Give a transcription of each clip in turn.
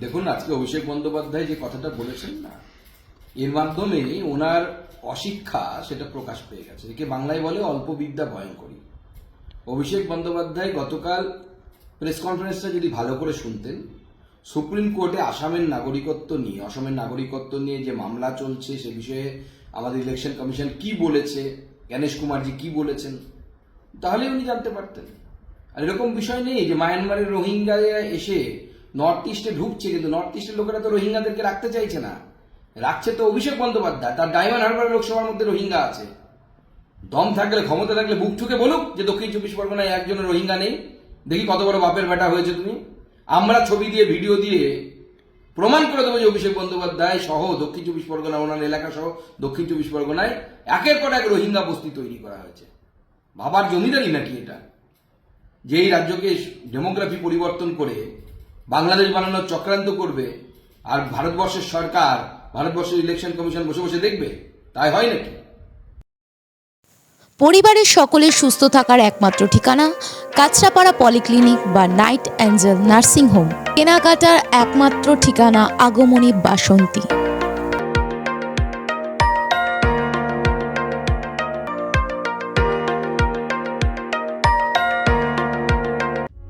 দেখুন, আজকে অভিষেক বন্দ্যোপাধ্যায় যে কথাটা বলেছেন না, এর মাধ্যমে ওনার অশিক্ষা সেটা প্রকাশ পেয়ে গেছে। একে বাংলায় বলে অল্প বিদ্যা ভয়ঙ্করী। অভিষেক বন্দ্যোপাধ্যায় গতকাল প্রেস কনফারেন্সটা যদি ভালো করে শুনতেন, সুপ্রিম কোর্টে আসামের নাগরিকত্ব নিয়ে, অসমের নাগরিকত্ব নিয়ে যে মামলা চলছে, সে বিষয়ে আমাদের ইলেকশন কমিশন কি বলেছে গণেশ কুমারজি কি বলেছেন, তাহলে উনি জানতে পারতেন। আর এরকম বিষয় নেই যে মায়ানমারের রোহিঙ্গা এসে নর্থ ইস্টে ঢুকছে কিন্তু নর্থ ইস্টের লোকেরা তো রোহিঙ্গাদেরকে রাখতে চাইছে না। রাখছে তো অভিষেক বন্দ্যোপাধ্যায়, তার ডায়মন্ড হারবার লোকসভার মধ্যে রোহিঙ্গা আছে। দম থাকলে, ক্ষমতা থাকলে বুক ঠুকে বলুক যে দক্ষিণ চব্বিশ পরগনায় একজনের রোহিঙ্গা নেই। দেখি কত বড় বাপের বেটা হয়েছে তুমি। আমরা ছবি দিয়ে, ভিডিও দিয়ে প্রমাণ করে দেবো যে অভিষেক বন্দ্যোপাধ্যায় সহ দক্ষিণ চব্বিশ পরগনা, ওনার এলাকা সহ দক্ষিণ চব্বিশ পরগনায় একের পর এক রোহিঙ্গা বস্তি তৈরি করা হয়েছে। বাবার জমিদারি নাকি এটা? যে এই রাজ্যকে ডেমোগ্রাফি পরিবর্তন করে বাংলাদেশ বানানোর চক্রান্ত করবে আর ভারতবর্ষের সরকার ভারতবর্ষের ইলেকশন কমিশন বসে বসে দেখবে তাই হয় নাকি? পরিবারের সকলের সুস্থ থাকার একমাত্র ঠিকানা কাঁচরাপাড়া পলিক্লিনিক বা নাইট অ্যাঞ্জেল নার্সিং হোম কেনাকাটার একমাত্র ঠিকানা আগমনী বাসন্তী।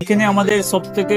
এখানে আমাদের সব থেকে